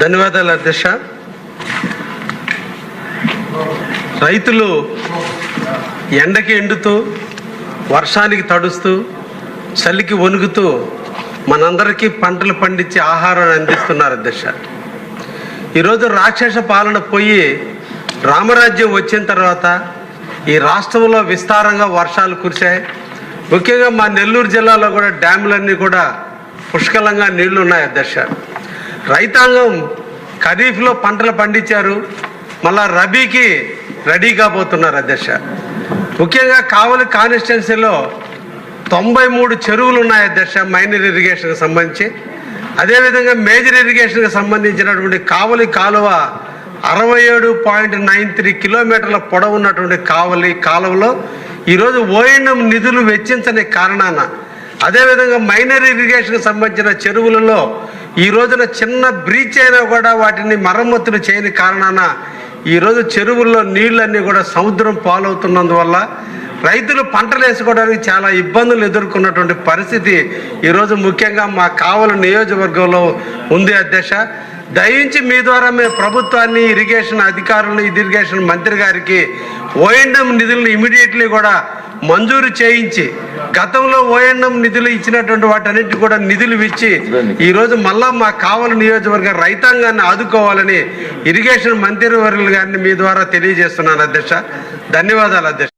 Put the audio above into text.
ధన్యవాదాలు అధ్యక్ష. రైతులు ఎండకి ఎండుతూ వర్షానికి తడుస్తూ చలికి వణుకుతూ మనందరికీ పంటలు పండించి ఆహారాన్ని అందిస్తున్నారు అధ్యక్ష. ఈరోజు రాక్షస పాలన పోయి రామరాజ్యం వచ్చిన తర్వాత ఈ రాష్ట్రంలో విస్తారంగా వర్షాలు కురిశాయి. ముఖ్యంగా మా నెల్లూరు జిల్లాలో కూడా డ్యాములన్నీ కూడా పుష్కలంగా నీళ్ళు ఉన్నాయి అధ్యక్ష. రైతాంగం ఖరీఫ్లో పంటలు పండించారు మళ్ళా రబీకి రెడీ కాబోతున్నారు అధ్యక్ష. ముఖ్యంగా కావలి కాన్స్టిట్యున్సీలో తొంభై మూడు చెరువులు ఉన్నాయి అధ్యక్ష మైనర్ ఇరిగేషన్కి సంబంధించి. అదేవిధంగా మేజర్ ఇరిగేషన్కి సంబంధించినటువంటి కావలి కాలువ అరవై ఏడు పాయింట్ నైన్ త్రీ కిలోమీటర్ల పొడవు ఉన్నటువంటి కావలి కాలువలో ఈరోజు ఓఎన్ఎం నిధులు వెచ్చించని కారణాన అదేవిధంగా మైనర్ ఇరిగేషన్కి సంబంధించిన చెరువులలో ఈ రోజున చిన్న బ్రీచ్ అయినా కూడా వాటిని మరమ్మతులు చేయని కారణాన ఈరోజు చెరువుల్లో నీళ్ళన్నీ కూడా సముద్రం పాలవుతున్నందువల్ల రైతులు పంటలు వేసుకోవడానికి చాలా ఇబ్బందులు ఎదుర్కొన్నటువంటి పరిస్థితి ఈరోజు ముఖ్యంగా మా కావల నియోజకవర్గంలో ఉంది అధ్యక్ష. దయించి మీ ద్వారా మేము ప్రభుత్వాన్ని ఇరిగేషన్ అధికారులను ఇరిగేషన్ మంత్రి గారికి ఓఎండం నిధులను ఇమీడియట్లీ కూడా మంజూరు చేయించి గతంలో ఓఎండం నిధులు ఇచ్చినటువంటి వాటన్నిటి కూడా నిధులు ఇచ్చి ఈ రోజు మళ్ళా మా కావలి నియోజకవర్గ రైతాంగాన్ని ఆదుకోవాలని ఇరిగేషన్ మంత్రివర్యులు గారిని మీ ద్వారా తెలియజేస్తున్నాను అధ్యక్ష. ధన్యవాదాలు అధ్యక్ష.